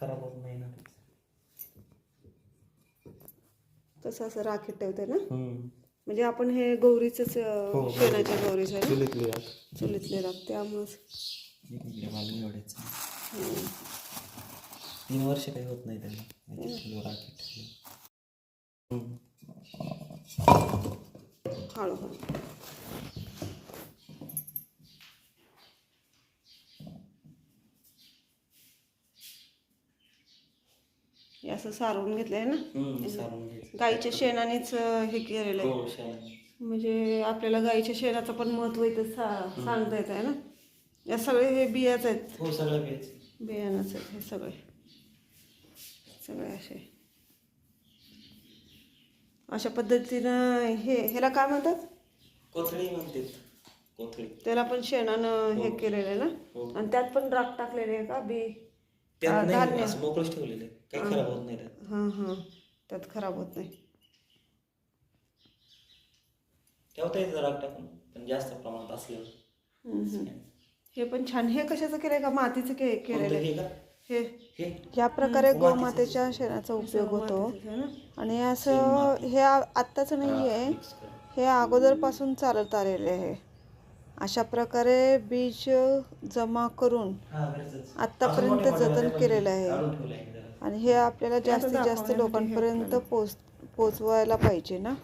खराब होत नाही ना तसं असं राखीत ठेवते ना. म्हणजे आपण हे गौरीच हो, शेणाच्या गौरीच आहे ना? चुलीतली राख त्यामुळंच तीन वर्ष काही होत नाही त्याला. राखेत ठेवलं. हळूहळू हे असं सारवून घेतलंय ना? सारून गाईच्या शेणानेच हे केलेलं आहे. हो म्हणजे आपल्याला गाईच्या शेणाचं पण महत्त्व इथं सा सांगता येत आहे ना? या सगळे हे बियाच आहेत. हो सगळं घ्यायचं बियाणंच आहेत हे सगळे. सगळे असे. अशा पद्धतीनं हे ह्याला काय म्हणतात? कोथळी म्हणते कोथळी. त्याला पण शेणानं हे केलेलं आहे हो. ना आणि त्यात पण राख टाकलेली आहे का? बी? त्यात नाही असं मोकळंच ठेवलेलं आहे. काही खराब होत नाही त्यात. हां हां. त्यात खराब होत नाही. ठेवता येतं राग टाकून पण जास्त प्रमाणात असल्यावर. हे पण छान. हे कशाचं केलंय का? मातीचं के केलेलं आहे. हे का? हे. हे. या प्रकारे गोमातेच्या शेणाचा उपयोग होतो. आणि असं हे आ- आत्ताचं नाही आहे. मिक्स करून. हे अगोदरपासून चालत आलेले आहे. अशा प्रकारे बीज जमा करून. आत्तापर्यंत जतन केलेलं आहे. आणि हे आपल्याला जास्तीत जास्त लोकांपर्यंत पोच पोचवायला पाहिजे ना